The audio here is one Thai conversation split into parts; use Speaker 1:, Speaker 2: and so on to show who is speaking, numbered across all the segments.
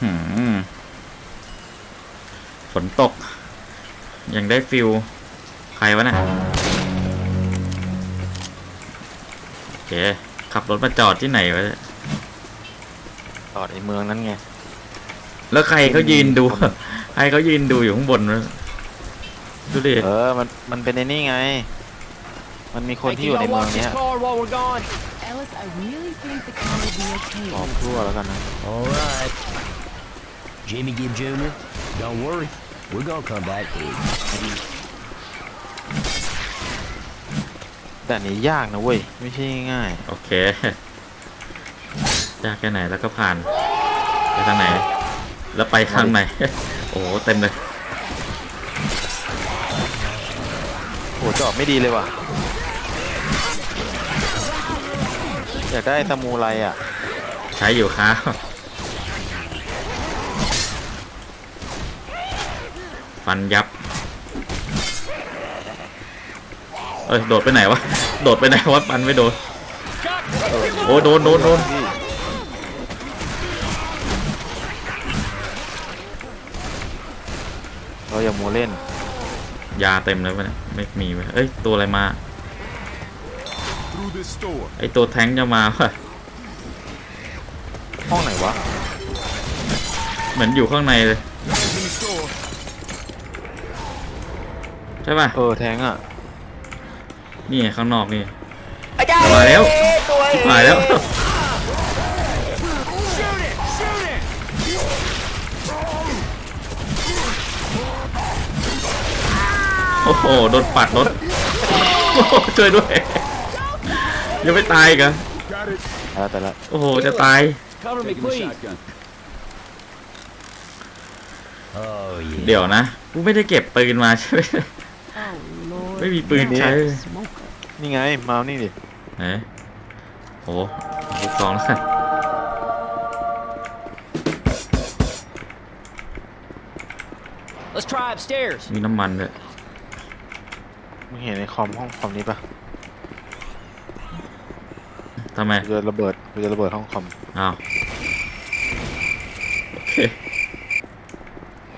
Speaker 1: หืมฝนตก ยังได้ฟิลใครวะน่ะโอเค ขับรถมาจอดที่ไหนวะเนี่ย
Speaker 2: จอดในเมืองนั้นไง
Speaker 1: แล้วใครเขายืนดู ใครเขายืนดูอยู่ข้างบนวะดูดิ
Speaker 2: เออ มัน มันเป็นในนี่ไง มันมีคน
Speaker 3: Hey,
Speaker 2: ที่
Speaker 3: can
Speaker 2: อยู่ใน
Speaker 3: y'all
Speaker 2: เมือง
Speaker 3: watch
Speaker 2: เนี้
Speaker 3: this
Speaker 2: ย
Speaker 3: car while we're gone?
Speaker 4: Ellis, I really think the car will be okay.
Speaker 2: บอกทั่วแล้วกันนะ
Speaker 5: All right. Jimmy Gibb Jr., don't worry. We're gonna come back to you.
Speaker 2: แต่อันนี้ยากนะเว้ย ไม่ใช่ง่าย
Speaker 1: โอเค ยากแค่ไหนแล้วก็ผ่านไปทางไหน แล้วไปข้างไหน โอ้โหเต็มเลย
Speaker 2: โอ้จอดไม่ดีเลยว่ะ อยากได้สมูไรอะ
Speaker 1: ใช้อยู่ครับ ฟันยับ เอ้ย โดดไปไหนวะ โดดไปไหนวะฟันไม่โดน โอ้โดนโดนโดน
Speaker 2: เราอย่ามัวเล่น
Speaker 1: ยาเต็มเลยปะเนี่ยไม่มีเว้ยเอ้ย ตัวอะไรมา
Speaker 6: Through this store.
Speaker 1: ไอตัวแท้งค์จะมาปะ
Speaker 2: ห้องไหนวะ
Speaker 1: เหมือนอยู่ข้างในเลย ช่ป่ะ
Speaker 2: เออแทงอะ
Speaker 1: นี่ไงข้างนอกนี่มาแล้วมาแล้ว โอ้โห โดนปัดรถโอ้โหช่วยด้วย ยังไม่ตายอีกัน
Speaker 6: Got it.
Speaker 2: แต่ละแต่ละ
Speaker 1: โอ้โห จะตาย
Speaker 3: Cover me,
Speaker 6: Taking the
Speaker 3: please.
Speaker 6: shotgun.
Speaker 5: Oh, yeah.
Speaker 1: เดี๋ยวนะ กูไม่ได้เก็บปืนมาใช่ไหม
Speaker 4: Oh, Lord.
Speaker 1: ไม่มีปืนใช้เลย
Speaker 4: Smoker.
Speaker 2: นี่ไงมาเอานี่ดิ
Speaker 1: ไหนโอ้ลูกซองแล้วกัน
Speaker 3: Let's try upstairs.
Speaker 1: มีน้ำมันด้วย
Speaker 2: มึงเห็นในคอมห้องคอมนี้ปะ
Speaker 1: ทำไม
Speaker 2: กูจะระเบิดกูจะระเบิดห้องคอม
Speaker 1: อ้าว โอเค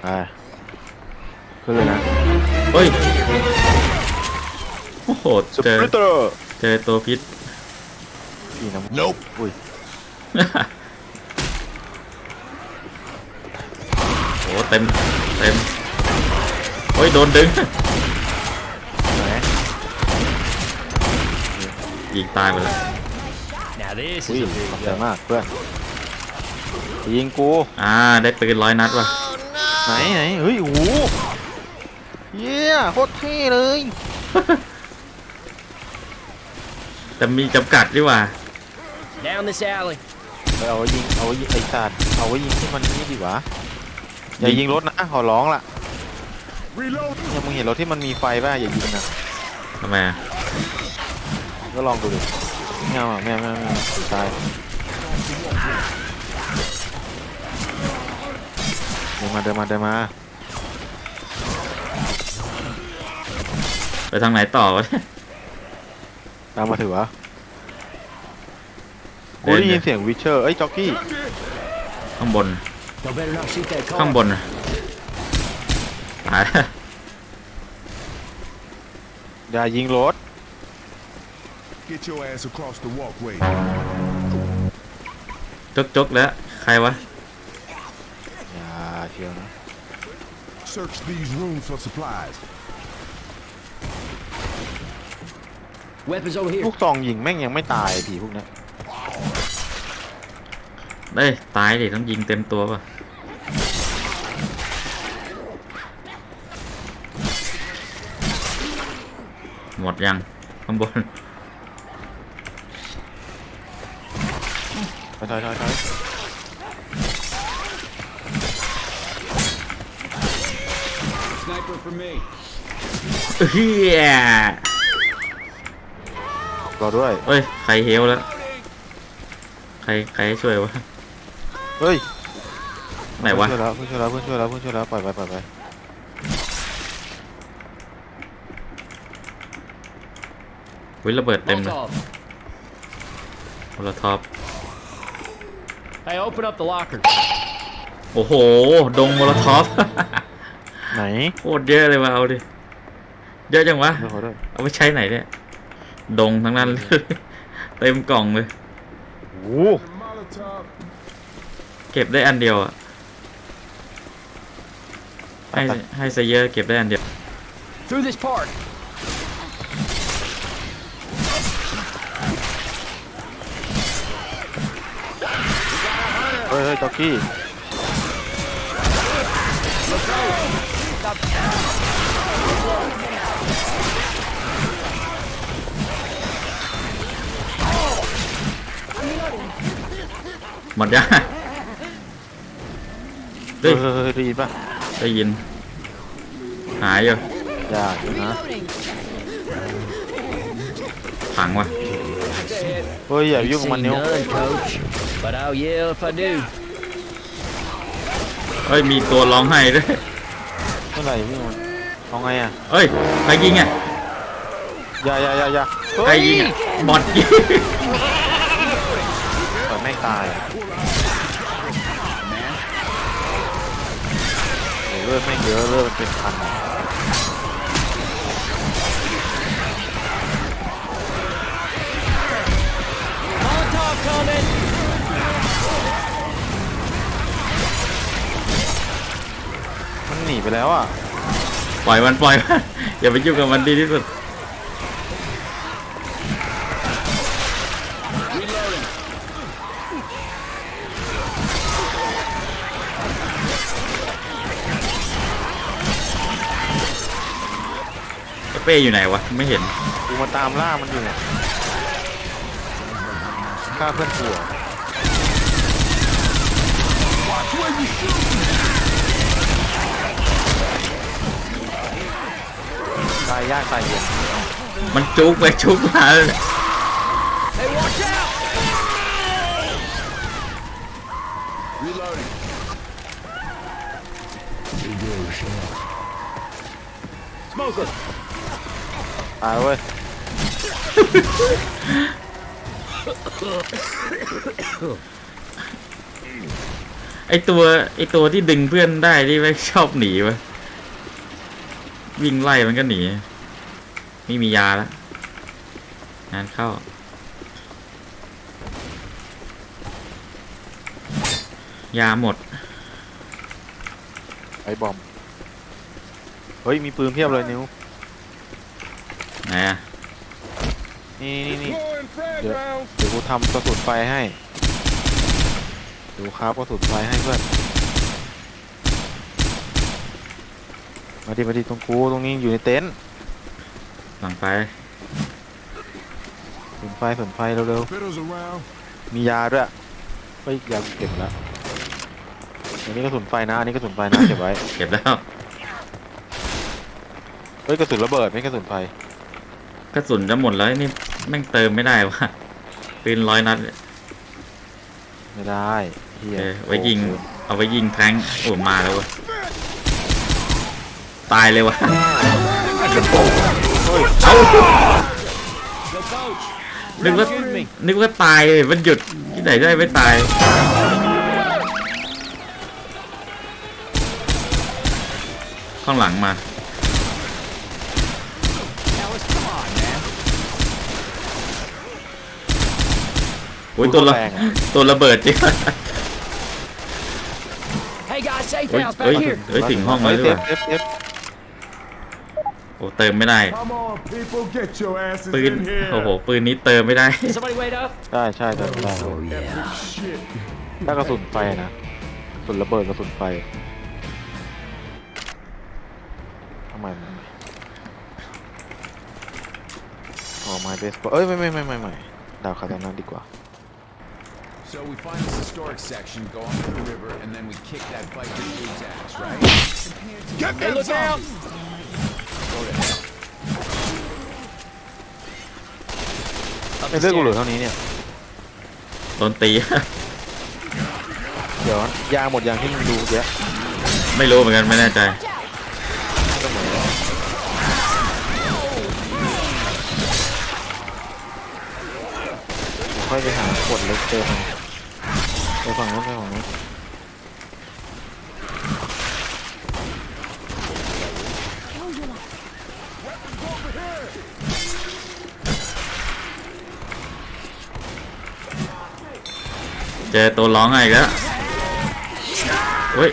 Speaker 2: ไปขึ้นเลยนะ
Speaker 1: เฮ้ย โอ้โห
Speaker 2: ส
Speaker 1: เจอ
Speaker 2: ปริตเตอร์
Speaker 1: เจอตัวพิษ
Speaker 2: พี่น้ำ
Speaker 6: Nope.
Speaker 2: อุ้ย
Speaker 1: โอ้เต็มเต็มโอ้ยโดนดึง
Speaker 2: ไหน
Speaker 1: ยิงตายไปแล้ว
Speaker 5: Now, this
Speaker 2: อุ้ย
Speaker 5: is a big
Speaker 2: ขอบใจ
Speaker 5: jump.
Speaker 2: มากเพื่อนยิงกู
Speaker 1: อ่า ได้ปืนร้อยนัดว่ะ
Speaker 2: ไหนไหนเฮ้ยโอ้โหเยี่ยโคตรเท่เลย
Speaker 1: แต่มีจำกัดดีกว่า
Speaker 3: Down this alley.
Speaker 2: ไปเอาไว้ยิงเอาไว้ยิงไอ้สัตว์เอาไว้ยิงที่มันนี่ดีกว่าอย่ายิงรถนะขอร้องล่ะ
Speaker 6: Reload.
Speaker 2: เนี่ยมึงเห็นรถที่มันมีไฟป่ะอย่ายิงนะ
Speaker 1: ทำไมอะ
Speaker 2: ก็ลองดูดิไม่เอาอะไม่เอาไม่เอาไม่เอาตายเดินมาเดินมาเดินมา
Speaker 1: ไปทางไหนต่อวะเนี่ย
Speaker 2: ตามมาถือวะกูได้ยินเสียงวิเชอร์ เอ้ยจ็อกกี้
Speaker 1: ข้างบน
Speaker 5: Y'all better not shoot that car.
Speaker 1: ข้างบนน่ะตายแล้ว
Speaker 2: อย่ายิงรถ
Speaker 6: Get your ass across the walkway.
Speaker 1: จกจกแล้ว ใครวะ
Speaker 2: อย่าเชียวนะ
Speaker 6: Search these rooms for supplies.
Speaker 3: Weapons over here.
Speaker 2: ลูกซองยิงแม่งยังไม่ตายผีพวกเนี้ย
Speaker 1: เอ้ยตายดิต้องยิงเต็มตัวป่ะหมดยังข้างบน
Speaker 2: ถอยถอยถอยถอย
Speaker 6: Sniper for me.
Speaker 1: เฮีย
Speaker 2: รอด้วย
Speaker 1: เอ้ย ใครเฮลแล้ว ใครใครให้ช่วยวะ
Speaker 2: เฮ้ย
Speaker 1: ไหนวะ
Speaker 2: เพื่อนช่วยแล้วเพื่อนช่วยแล้วเพื่อนช่วยแล้วเพื่อนช่วยแล้วปล่อยไปปล่อยไป
Speaker 1: วิระเบิดเต็มเลย
Speaker 3: Molotov.
Speaker 1: โมโลท็อป
Speaker 3: Hey, open up the locker.
Speaker 1: โอ้โห ดงโมโลทอฟ
Speaker 2: ไหน
Speaker 1: โคตรเยอะเลยว่ะเอาดิ เยอะจังวะ
Speaker 2: เดี๋ยวขอด้วย
Speaker 1: เอาไปใช้ไหนเนี่ย ดงทั้งนั้นเลย เต็มกล่องเลย
Speaker 2: โอ้โห
Speaker 6: Molotov.
Speaker 1: เก็บได้อันเดียวอะให้
Speaker 2: ไป
Speaker 1: ให้ซะเยอะเก็บได้อันเดียว
Speaker 3: Through this park.
Speaker 2: เฮ้ยเฮ้ยจ็อกกี้
Speaker 1: หมดยัง
Speaker 2: เฮ้
Speaker 1: เฮ้
Speaker 2: ย
Speaker 1: ย
Speaker 2: เฮ้ยเฮ้ยได้ยินปะ
Speaker 1: ได้ยิน หายอยู่
Speaker 2: ยากอยู่นะ
Speaker 4: Reloading.
Speaker 1: ขังว่ะ
Speaker 2: เฮ้ยอย่ายุ่งกับมัน
Speaker 3: Seen
Speaker 2: นิ้ว
Speaker 3: none, coach. But I'll yell if I do.
Speaker 1: เฮ้ยมีตัวร้องไห้ด้วย
Speaker 2: เมื่อไหร่อย่ายุ่งกับมันเอาไงอะ
Speaker 1: เฮ้ยใครยิงอะ
Speaker 2: อย่าอย่าอย่าอย่า
Speaker 1: ใครยิงอะบอดยิง
Speaker 2: ปล่อยแม่ง ตายอะโอ้เลือดแม่เยอะเลือดมันเป็นพันมันหนีไปแล้วอะ
Speaker 1: ปล่อยมันปล่อยมัน อย่าไปยุ่งกับมันดีที่สุด ป้อยู่ไหนวะ ไม่เห็น
Speaker 2: กูมาตามล่ามันอยู่เนี่ยฆ่าเพื่อนผัวตายยากตายเย็น
Speaker 1: มันจุกไปจุกมา
Speaker 2: ตายเว้ย
Speaker 1: ไอตัวไอตัวที่ดึงเพื่อนได้ที่ไม่ชอบหนีวะวิ่งไล่มันก็หนี ไม่มียาแล้วงานเข้า ยาหมด
Speaker 2: ไอ้บอม เฮ้ย มีปืนเพียบเลยนิ้ว
Speaker 1: ไหนอะ
Speaker 2: นี่นี่นี่
Speaker 6: Deploying frag
Speaker 2: Yeah.
Speaker 6: rounds.
Speaker 2: เดี๋ยวกูทำกระสุนไฟให้ดูครับกระสุนไฟให้เพื่อนมาดิมาดิตรงกูตรงนี้อยู่ในเต็นท์
Speaker 1: หลังไป
Speaker 2: กระสุนไฟกระสุนไฟเร็ว
Speaker 6: Fiddles around.
Speaker 2: ๆมียาด้วยเฮ้ยยาเก็บแล้วอันนี้กระสุนไฟนะอันนี้กระสุนไฟนะเก็บไว้
Speaker 1: เก็บแล้ว
Speaker 2: เฮ้ยกระสุนระเบิดไม่กระสุนไฟ
Speaker 1: กระสุนจะหมดแล้วนี่แม่งเติมไม่ได้วะปืนร้อยนัดเนี่ย
Speaker 2: ไม่ได้เฮี
Speaker 1: เอยอไว้ยิง เอาไว้ยิงแทงค์โอ้มาแล้ววะตายเลยวะ
Speaker 2: เฮ้ย
Speaker 1: เอา
Speaker 3: Go, coach.
Speaker 1: นึกว่า
Speaker 3: Shoot me.
Speaker 1: นึกว่าตายเลยมันหยุดที่ไหนได้ไม่ตายข้างหลังมา
Speaker 3: Alice, come on, man.
Speaker 1: โอ้ยตัวระ
Speaker 2: แรงอะ
Speaker 1: ตัวระเบิดจริง
Speaker 3: Hey, guys, safe
Speaker 1: เฮ้ย
Speaker 3: house
Speaker 1: เฮ้ย
Speaker 3: back here.
Speaker 1: เฮ้ยถึงห้อง
Speaker 2: เฮ้
Speaker 1: แล้ว
Speaker 2: ย
Speaker 1: หรือ
Speaker 2: เซ
Speaker 1: เป
Speaker 2: ฟ
Speaker 1: ล่า
Speaker 2: เซฟเซฟ
Speaker 1: โอ้เติมไม่ได้
Speaker 6: Come on, people, get your asses
Speaker 1: ปืน
Speaker 6: in here.
Speaker 1: โอ้โหปืนนี้เติมไม่ได้
Speaker 3: Somebody wait up.
Speaker 2: ได้ใช่ได้ได้
Speaker 5: Oh, yeah.
Speaker 6: Shit.
Speaker 2: ถ้ากระสุนไฟนะกระสุนระเบิดกระสุนไฟทำไมมันออกมาเบสบอลเอ้ยไม่ไม่ไม่ไม่ไม่ดาวคาตานาดีกว่า
Speaker 7: So we find this historic section, go on to the river, and then we kick that biker dude's ass, right?
Speaker 6: Get
Speaker 3: Hey,
Speaker 6: that
Speaker 3: look out!
Speaker 6: zombie.
Speaker 2: ไอ้เรื่องกูเหลือเท่านี้เนี่ย
Speaker 1: โดนตี
Speaker 2: เดี๋ยวยาหมดยางที่มึงดูเยอะ
Speaker 1: ไม่รู้เหมือนกันไม่แน่ใจ
Speaker 2: ก็เหมือนค่อยไปหาขวดเล็กเจอมันไป ฝั่งนู้นไปฝั่งนู้น
Speaker 1: เจอตัวร้องอีกแล้วเฮ้ย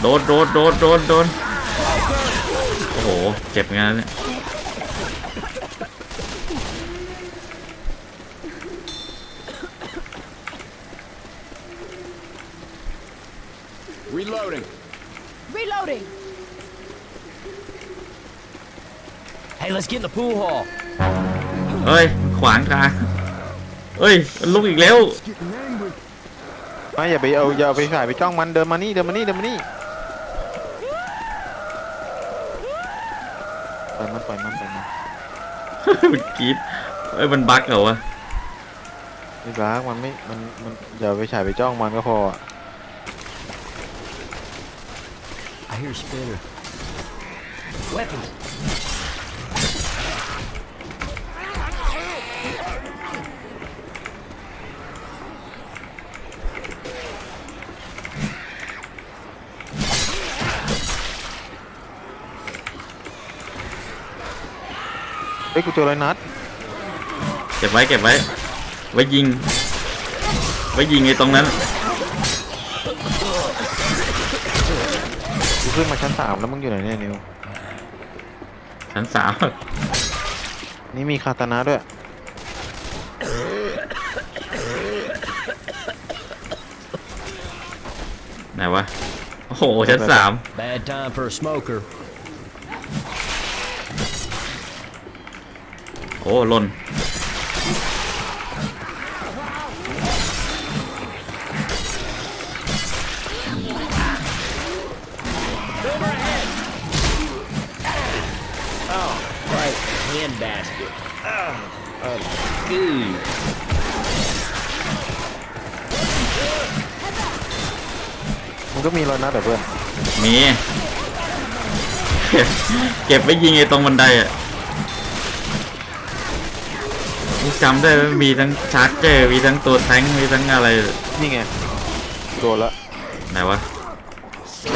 Speaker 1: โดนโดนโดนโดนโดนโอ้โห เจ็บงานเนี่ย
Speaker 5: Hey, let's get in the pool hall.
Speaker 1: เฮ้ย ขวางทางเฮ้ยมันลุกอีกแล้ว
Speaker 6: Getting angry.
Speaker 2: ไม่อย่าไปเอาอย่าเอาไปฉายไปจ้องมันเดินมานี่เดินมานี่เดินมานี่ปล่อยมันปล่อยมันปล่อยมัน
Speaker 1: มันกรีดเอ้ย มันบั๊กเหรอวะ
Speaker 2: ไม่บ้ามันไม่มันมันอย่าไปฉายไปจ้องมันก็พออะ
Speaker 5: I hear a spinner. Weapons.
Speaker 2: กูเจออะไรนัด
Speaker 1: เก็บไว้เก็บไว้ ไว้ยิง ไว้ยิงไอ้ตรงนั้น
Speaker 2: กูขึ้นมาชั้นสามแล้วมึงอยู่ไหนเนี่ยนิว
Speaker 1: ชั้นสาม
Speaker 2: นี่มีคาตานะด้วย
Speaker 1: ไหนวะ โอ้โห ชั้นสาม
Speaker 5: Bad time for a smoker.
Speaker 1: โอ้หล่น
Speaker 5: Right, hand basket. Oh, Ooh.
Speaker 2: มันก็มีรอยนัดเหรอเพื่อน
Speaker 1: มี เก็บเก็บไว้ยิงไอ้ตรงบันไดอะ จำได้ว่ามีทั้งชาร์จเจอร์มีทั้งตัวแทงค์มีทั้งอะไร
Speaker 2: นี่ไงโดนละ
Speaker 1: ไหนวะ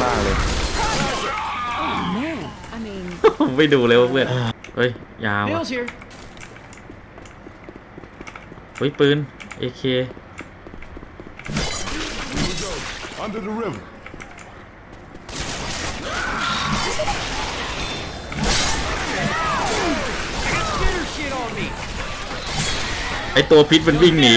Speaker 2: ล่างเลย
Speaker 4: Man, I mean,
Speaker 1: ไม่ดูเลยว่าเพื่อน เฮ้ย ยาวอะ
Speaker 3: Bill's here.
Speaker 1: เฮ้ย ปืน AK
Speaker 6: Under the river.
Speaker 1: อตัวพิษมันวิ่งหนี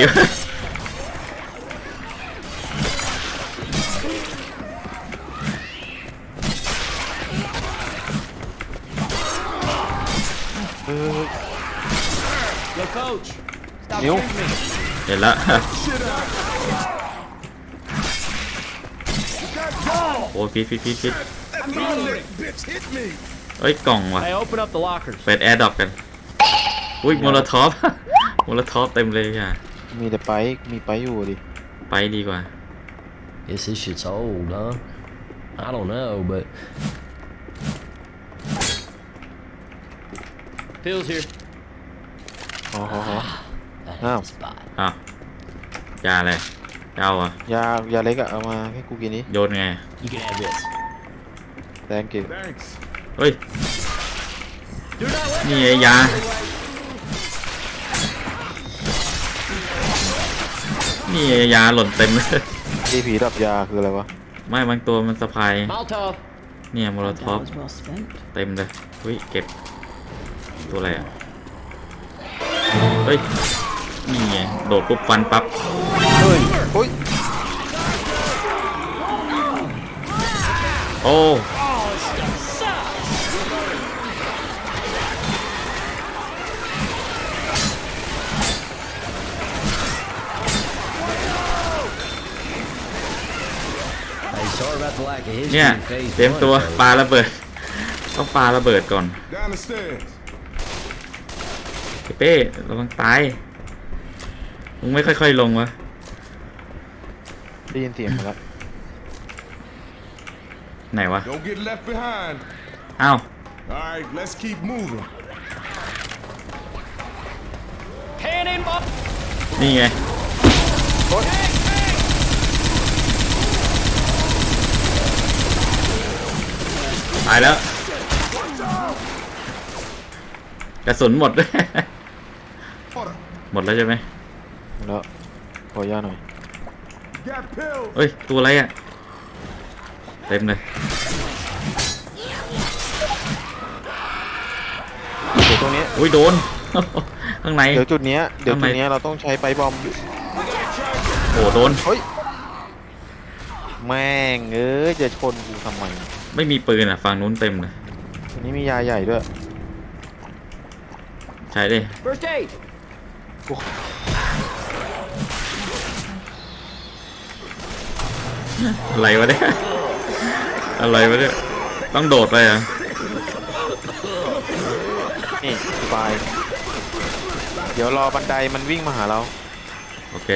Speaker 2: เฮ้ย
Speaker 3: Yo, coach. Stop
Speaker 2: Neil?
Speaker 3: shooting me.
Speaker 1: เห็นละโอ้ยพิษพิษพิษพิษ
Speaker 6: That bitch hit me.
Speaker 1: เอ้ยกล่องว่ะ
Speaker 3: Hey, open up the lockers.
Speaker 1: เปิดแอร์ดรอปกัน อุ้ยโมโลท็อป โมโลท็อปเต็มเลยอะ
Speaker 2: มีแต่ไปมีไปอยู่ดิ
Speaker 1: ไปดีกว่า
Speaker 5: Guess this shit's old, huh? I don't know, but
Speaker 3: Bill's here.
Speaker 2: อ๋ออ๋ออ๋อ
Speaker 5: that
Speaker 2: Oh.
Speaker 5: ain't the spot.
Speaker 1: อ้าวยาอะไรยาวอะ
Speaker 2: ยายาเล็กอะเอามาให้กูกินนี้
Speaker 1: โยนไง
Speaker 5: You can have this.
Speaker 2: แตงกิ
Speaker 6: Thanks.
Speaker 1: เฮ้ย
Speaker 3: Do not let
Speaker 1: นี่ไงยา นี่ไงยาหล่นเต็มเลย
Speaker 2: ดีผีดับยาคืออะไรวะ
Speaker 1: ไม่บางตัวมันสะพาย
Speaker 3: Molotov.
Speaker 1: เนี่ยโมโลท็อป
Speaker 4: that was well spent.
Speaker 1: เต็มเลยเฮ้ยเก็บ ตัวอะไรอะ เฮ้ย นี่ไง โดดปุ๊บฟันปั๊บ
Speaker 2: เฮ้ยเฮ้ย
Speaker 1: โอ้ เนี่ย
Speaker 5: in phase
Speaker 1: เตรียม
Speaker 5: one,
Speaker 1: ตัว
Speaker 5: fellas.
Speaker 1: ปาระเบิดต้องปาระเบิดก่อน
Speaker 6: Down the stairs.
Speaker 1: ไอ้เป้ระวังตายมึงไม่ค่อยๆลงวะ
Speaker 2: ได้ยินเสียงมาแล้ว
Speaker 1: ไหนวะ
Speaker 6: Don't get left behind.
Speaker 1: อ้าว
Speaker 6: All right, let's keep moving.
Speaker 3: Cannonball.
Speaker 1: นี่ไง ตายแล้ว กระสุนหมดด้วย
Speaker 6: Order.
Speaker 1: หมดแล้วใช่ไหม
Speaker 2: แล้วขอยาหน่อย
Speaker 6: Got pills.
Speaker 1: เอ้ย ตัวอะไรอะ เต็มเลย
Speaker 2: เดี๋ยวตรงเนี้ย
Speaker 1: อุ้ยโดน ข้างใน
Speaker 2: เดี๋ยวจุดเนี้ยเดี๋ยว
Speaker 1: ทำไม
Speaker 2: จุดเนี้ยเราต้องใช้ไปบอม
Speaker 1: โอ้โดน
Speaker 2: เฮ้ย แม่งเอ้ยจะชนกูทำไม
Speaker 1: ไม่มีปืนอะฝั่งนู้นเต็มเลย
Speaker 2: อันนี้มียาใหญ่ด้วย
Speaker 1: ใช้ดิ
Speaker 3: First aid.
Speaker 1: อะไรวะเนี่ย อะไรวะเนี่ย ต้องโดดไปอะ
Speaker 2: นี่สบาย เดี๋ยวรอบันไดมันวิ่งมาหาเรา
Speaker 1: โอเค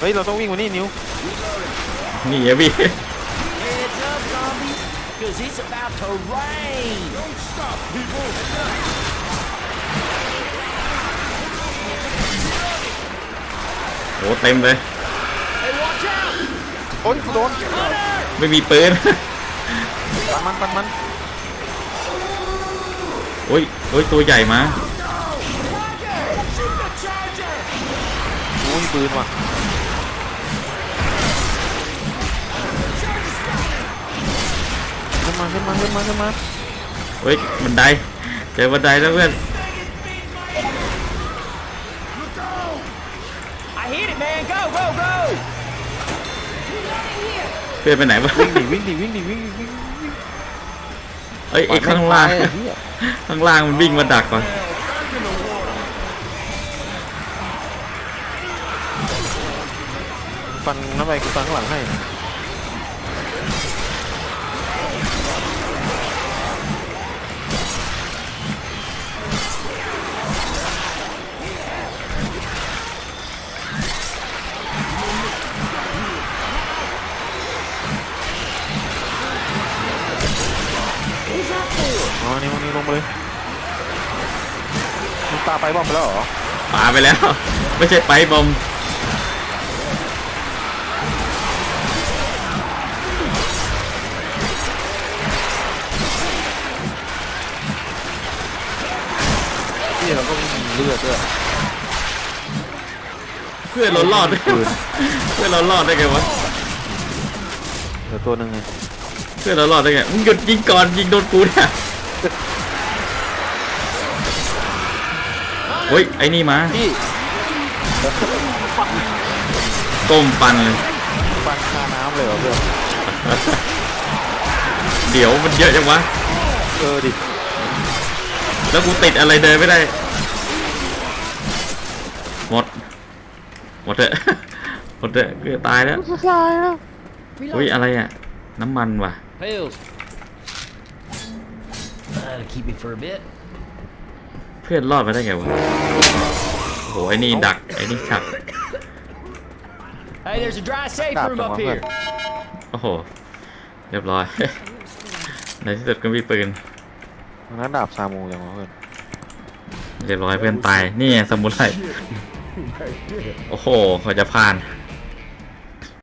Speaker 2: เฮ้ย เราต้องวิ่งมานี่นิ้ว
Speaker 1: นี่อะพี่
Speaker 5: Heads up, zombies, because it's about to rain.
Speaker 6: People.
Speaker 1: โอ้เต็มเลย
Speaker 3: Hey, watch out!
Speaker 2: โอ๊ยโดน
Speaker 1: ไม่มีปืน
Speaker 2: ปันมันปันมัน
Speaker 1: โอ้ยโอ้ยตัวใหญ่มา
Speaker 2: อุ้ยปืนว่ะ มาขึ้นมาขึ้นมาขึ้นมา
Speaker 1: เฮ้ยบันไดเจอบันไดแล้วเพื่อน
Speaker 3: I hit it, man. Go, go, go!
Speaker 1: เพื่อนไปไหนวะ
Speaker 2: วิ่งดิวิ่งดิวิ่งดิวิ่งดิวิ่ง
Speaker 1: เอ้ยไอ้ข้างล่าง
Speaker 2: ปล่อยแม่ตยไอ้เหี้ย
Speaker 1: ข้างล่างมันวิ่งมาดักว่ะ
Speaker 2: ฟันน้ำไปกูฟันข้างหลังให้ อ๋อนี่มันนี่ลงไปเลยมันตาไปบอมไปแล้วเหรอ
Speaker 1: ปาไปแล้ว ไม่ใช่ไปบอม
Speaker 2: พี่เราก็ไม่มีเลือดด้วย
Speaker 1: เพื่อนเรารอดได้
Speaker 2: ปืน
Speaker 1: เพื่อนเรารอดได้ไงวะ
Speaker 2: เหลือตัวหนึ่งไง
Speaker 1: เพื่อนเรารอดได้ไงมึงหยุดยิงก่อนยิงโดนกูเนี่ย โอ้ย ไอ้นี่มา
Speaker 2: พี่
Speaker 1: ก้มฟันเลย
Speaker 2: ฟันคาน้ำเลยเหรอเพื่อน
Speaker 1: เดี๋ยวมันเยอะจังวะ
Speaker 2: เออดิ
Speaker 1: แล้วกูติดอะไรเดินไม่ได้ หมด หมดเถอะหมดเถอะเกือบตายแล้วอุ้ย อะไรอะ น้ำมันว่ะ
Speaker 3: Pills.
Speaker 5: That'll keep me for a bit.
Speaker 1: เพื่อนรอดมาได้ไงวะโอ้โหไอ้นี่ดักไอ้นี่ฉัก
Speaker 3: Hey, there's a dry safe
Speaker 2: Stop
Speaker 3: room
Speaker 2: them,
Speaker 3: up
Speaker 2: I'm
Speaker 3: here.
Speaker 1: โอ้โห เรียบร้อย ในที่สุดก็มีปืน
Speaker 2: ทางนั้นดาบซามูยังวะเพื่อน
Speaker 1: เรียบร้อยเพื่อนตาย นี่ไงสมุไรโอ้โหเขาจะผ่าน
Speaker 6: Oh,